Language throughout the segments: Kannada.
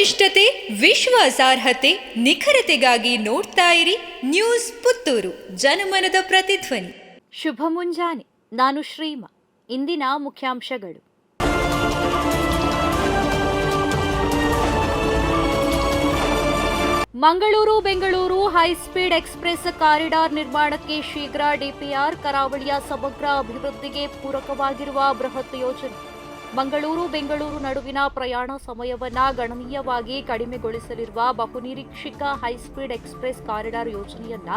ವಸ್ತುನಿಷ್ಠತೆ ವಿಶ್ವಾಸಾರ್ಹತೆ ನಿಖರತೆಗಾಗಿ ನೋಡ್ತಾ ಇರಿ ನ್ಯೂಸ್ ಪುತ್ತೂರು. ಜನಮನದ ಪ್ರತಿಧ್ವನಿ. ಶುಭ ಮುಂಜಾನೆ. ನಾನು ಶ್ರೀಮ. ಇಂದಿನ ಮುಖ್ಯಾಂಶಗಳು. Mangaluru, Bengaluru high speed express corridor ನಿರ್ಮಾಣಕ್ಕೆ ಶೀಘ್ರ ಡಿಪಿಆರ್ ಕರಾವಳಿಯ ಸಮಗ್ರ ಅಭಿವೃದ್ಧಿಗೆ ಪೂರಕವಾಗಿರುವ ಬೃಹತ್ ಯೋಜನೆ. ಮಂಗಳೂರು ಬೆಂಗಳೂರು ನಡುವಿನ ಪ್ರಯಾಣ ಸಮಯವನ್ನ ಗಣನೀಯವಾಗಿ ಕಡಿಮೆಗೊಳಿಸಲಿರುವ ಬಹುನಿರೀಕ್ಷಿತ ಹೈಸ್ಪೀಡ್ ಎಕ್ಸ್ಪ್ರೆಸ್ ಕಾರಿಡಾರ್ ಯೋಜನೆಯನ್ನ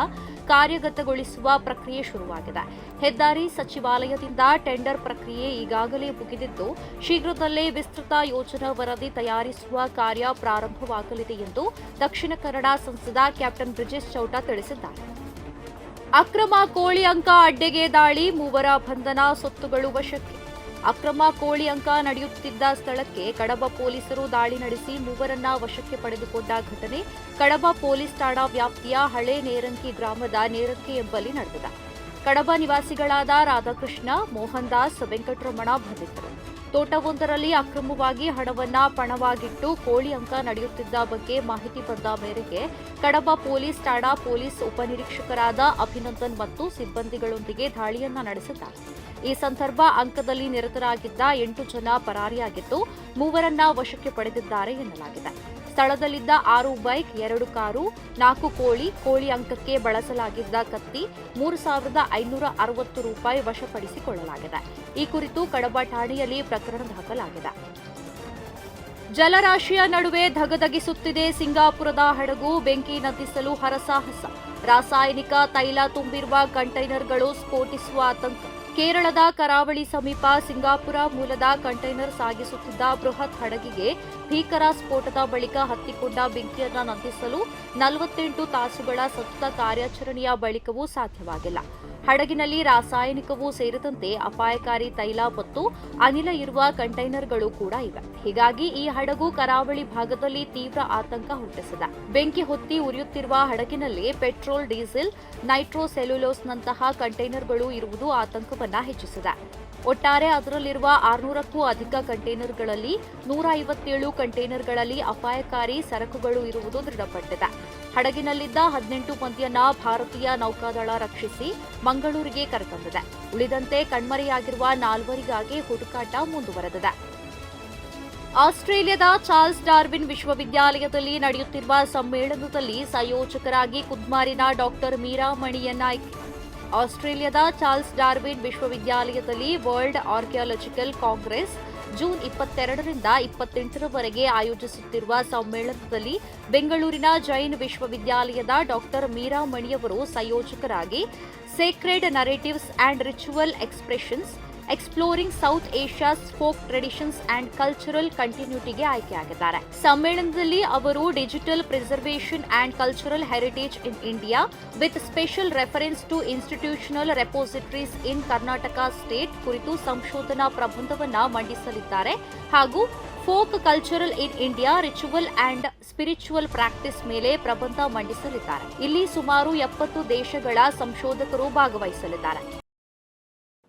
ಕಾರ್ಯಗತಗೊಳಿಸುವ ಪ್ರಕ್ರಿಯೆ ಶುರುವಾಗಿದೆ. ಹೆದ್ದಾರಿ ಸಚಿವಾಲಯದಿಂದ ಟೆಂಡರ್ ಪ್ರಕ್ರಿಯೆ ಈಗಾಗಲೇ ಮುಗಿದಿದ್ದು, ಶೀಘ್ರದಲ್ಲೇ ವಿಸ್ತೃತ ಯೋಜನಾ ವರದಿ ತಯಾರಿಸುವ ಕಾರ್ಯ ಪ್ರಾರಂಭವಾಗಲಿದೆ ಎಂದು ದಕ್ಷಿಣ ಕನ್ನಡ ಸಂಸದ ಕ್ಯಾಪ್ಟನ್ ಬ್ರಿಜೇಶ್ ಚೌಟ ತಿಳಿಸಿದ್ದಾರೆ. ಅಕ್ರಮ ಕೋಳಿ ಅಂಕ ಅಡ್ಡೆಗೆ ದಾಳಿ, ಮೂವರ ಬಂಧನ ಸೊತ್ತುಗಳು ವಶಕ್ಕೆ ಅಕ್ರಮ ಕೋಳಿ ಅಂಕ ನಡೆಯುತ್ತಿದ್ದ ಸ್ಥಳಕ್ಕೆ ಕಡಬ ಪೊಲೀಸರು ದಾಳಿ ನಡೆಸಿ ಮೂವರನ್ನ ವಶಕ್ಕೆ ಪಡೆದುಕೊಂಡ ಘಟನೆ. ಕಡಬ ಪೊಲೀಸ್ ಠಾಣಾ ವ್ಯಾಪ್ತಿಯ ಹಳೆ ನೇರಂಕಿ ಗ್ರಾಮದ ನೇರಂಕಿ ಎಂಬಲ್ಲಿ ನಡೆದಿದೆ. ಕಡಬ ನಿವಾಸಿಗಳಾದ ರಾಧಾಕೃಷ್ಣ, ಮೋಹನ್ ದಾಸ್, ವೆಂಕಟರಮಣ ಬಂಧಿತರು. ತೋಟವೊಂದರಲ್ಲಿ ಅಕ್ರಮವಾಗಿ ಹಣವನ್ನ ಪಣವಾಗಿಟ್ಟು ಕೋಳಿ ಅಂಕ ನಡೆಯುತ್ತಿದ್ದ ಬಗ್ಗೆ ಮಾಹಿತಿ ಬಂದ ಮೇರೆಗೆ ಕಡಬ ಪೊಲೀಸ್ ಠಾಣಾ ಪೊಲೀಸ್ ಉಪನಿರೀಕ್ಷಕರಾದ ಅಭಿನಂದನ್ ಮತ್ತು ಸಿಬ್ಬಂದಿಗಳೊಂದಿಗೆ ದಾಳಿಯನ್ನ ನಡೆಸಿದ್ದಾರೆ. ಈ ಸಂದರ್ಭ ಅಂಕದಲ್ಲಿ ನಿರತರಾಗಿದ್ದ ಎಂಟು ಜನ ಪರಾರಿಯಾಗಿದ್ದು, ಮೂವರನ್ನ ವಶಕ್ಕೆ ಪಡೆದಿದ್ದಾರೆ ಎನ್ನಲಾಗಿದೆ. ಸ್ಥಳದಲ್ಲಿದ್ದ ಆರು ಬೈಕ್, ಎರಡು ಕಾರು, ನಾಲ್ಕು ಕೋಳಿ ಕೋಳಿ ಅಂಕಕ್ಕೆ ಬಳಸಲಾಗಿದ್ದ ಕತ್ತಿ ಮೂರು ಸಾವಿರದ ಐನೂರ ಅರವತ್ತು ರೂಪಾಯಿ ವಶಪಡಿಸಿಕೊಳ್ಳಲಾಗಿದೆ. ಈ ಕುರಿತು ಕಡಬ ಠಾಣೆಯಲ್ಲಿ ಪ್ರಕರಣ ದಾಖಲಾಗಿದೆ. ಜಲರಾಶಿಯ ನಡುವೆ ಧಗಧಗಿಸುತ್ತಿದೆ ಸಿಂಗಾಪುರದ ಹಡಗು, ಬೆಂಕಿ ನಂದಿಸಲು ಹರಸಾಹಸ ರಾಸಾಯನಿಕ ತೈಲ ತುಂಬಿರುವ ಕಂಟೈನರ್ಗಳು ಸ್ಫೋಟಿಸುವ ಆತಂಕ. ಕೇರಳದ ಕರಾವಳಿ ಸಮೀಪ ಸಿಂಗಾಪುರ ಮೂಲದ ಕಂಟೈನರ್ ಸಾಗಿಸುತ್ತಿದ್ದ ಬೃಹತ್ ಹಡಗಿಗೆ ಭೀಕರ ಸ್ಫೋಟದ ಬಳಿಕ ಹತ್ತಿಕೊಂಡ ಬೆಂಕಿಯನ್ನು ನಂದಿಸಲು ನಲವತ್ತೆಂಟು ತಾಸುಗಳ ಸತತ ಕಾರ್ಯಾಚರಣೆಯ ಬಳಿಕವೂ ಸಾಧ್ಯವಾಗಿಲ್ಲ. ಹಡಗಿನಲ್ಲಿ ರಾಸಾಯನಿಕವೂ ಸೇರಿದಂತೆ ಅಪಾಯಕಾರಿ ತೈಲ ಮತ್ತು ಅನಿಲ ಇರುವ ಕಂಟೈನರ್ಗಳು ಕೂಡ ಇವೆ. ಹೀಗಾಗಿ ಈ ಹಡಗು ಕರಾವಳಿ ಭಾಗದಲ್ಲಿ ತೀವ್ರ ಆತಂಕ ಹುಟ್ಟಿಸಿದೆ. ಬೆಂಕಿ ಹೊತ್ತಿ ಉರಿಯುತ್ತಿರುವ ಹಡಗಿನಲ್ಲಿ ಪೆಟ್ರೋಲ್, ಡೀಸೆಲ್, ನೈಟ್ರೋಸೆಲ್ಯುಲೋಸ್ನಂತಹ ಕಂಟೈನರ್ಗಳು ಇರುವುದು ಆತಂಕವನ್ನ ಹೆಚ್ಚಿಸಿದೆ. ಒಟ್ಟಾರೆ ಅದರಲ್ಲಿರುವ ಆರುನೂರಕ್ಕೂ ಅಧಿಕ ಕಂಟೈನರ್ಗಳಲ್ಲಿ ನೂರ ಐವತ್ತೇಳು ಕಂಟೈನರ್ಗಳಲ್ಲಿ ಅಪಾಯಕಾರಿ ಸರಕುಗಳು ಇರುವುದು ದೃಢಪಟ್ಟಿದೆ. ಹಡಗಿನಲ್ಲಿದ್ದ ಹದಿನೆಂಟು ಮಂದಿಯನ್ನ ಭಾರತೀಯ ನೌಕಾದಳ ರಕ್ಷಿಸಿ ಮಂಗಳೂರಿಗೆ ಕರೆತಂದಿದೆ. ಉಳಿದಂತೆ ಕಣ್ಮರೆಯಾಗಿರುವ ನಾಲ್ವರಿಗಾಗಿ ಹುಡುಕಾಟ ಮುಂದುವರೆದಿದೆ. ಆಸ್ಟ್ರೇಲಿಯಾದ ಚಾರ್ಲ್ಸ್ ಡಾರ್ವಿನ್ ವಿಶ್ವವಿದ್ಯಾಲಯದಲ್ಲಿ ನಡೆಯುತ್ತಿರುವ ಸಮ್ಮೇಳನದಲ್ಲಿ ಸಂಯೋಜಕರಾಗಿ ಕುದ್ಮಾರಿನ ಡಾಕ್ಟರ್ ಮೀರಾ ಮಣಿಯನ್ನ ಆಸ್ಟ್ರೇಲಿಯಾದ ಚಾರ್ಲ್ಸ್ ಡಾರ್ವಿನ್ ವಿಶ್ವವಿದ್ಯಾಲಯದಲ್ಲಿ ವರ್ಲ್ಡ್ ಆರ್ಕಿಯಾಲಜಿಕಲ್ ಕಾಂಗ್ರೆಸ್ ಜೂನ್ ಇಪ್ಪತ್ತೆರಡರಿಂದ ಇಪ್ಪತ್ತೆಂಟರವರೆಗೆ ಆಯೋಜಿಸುತ್ತಿರುವ ಸಮ್ಮೇಳನದಲ್ಲಿ ಬೆಂಗಳೂರಿನ ಜೈನ್ ವಿಶ್ವವಿದ್ಯಾಲಯದ ಡಾಕ್ಟರ್ ಮೀರಾ ಮಣಿಯವರು ಸಂಯೋಜಕರಾಗಿ sacred narratives and ritual expressions exploring South Asia's folk traditions and cultural ಕಂಟಿನ್ಯೂಟಿಗೆ ಆಯ್ಕೆಯಾಗಿದ್ದಾರೆ. ಸಮ್ಮೇಳನದಲ್ಲಿ ಅವರು digital preservation and cultural heritage in India with special reference to institutional repositories in Karnataka state ಕುರಿತು ಸಂಶೋಧನಾ ಪ್ರಬಂಧವನ್ನು ಮಂಡಿಸಲಿದ್ದಾರೆ ಹಾಗೂ folk cultural in India ritual and spiritual practice ಮೇಲೆ ಪ್ರಬಂಧ ಮಂಡಿಸಲಿದ್ದಾರೆ. ಇಲ್ಲಿ ಸುಮಾರು ಎಪ್ಪತ್ತು ದೇಶಗಳ ಸಂಶೋಧಕರು ಭಾಗವಹಿಸಲಿದ್ದಾರೆ.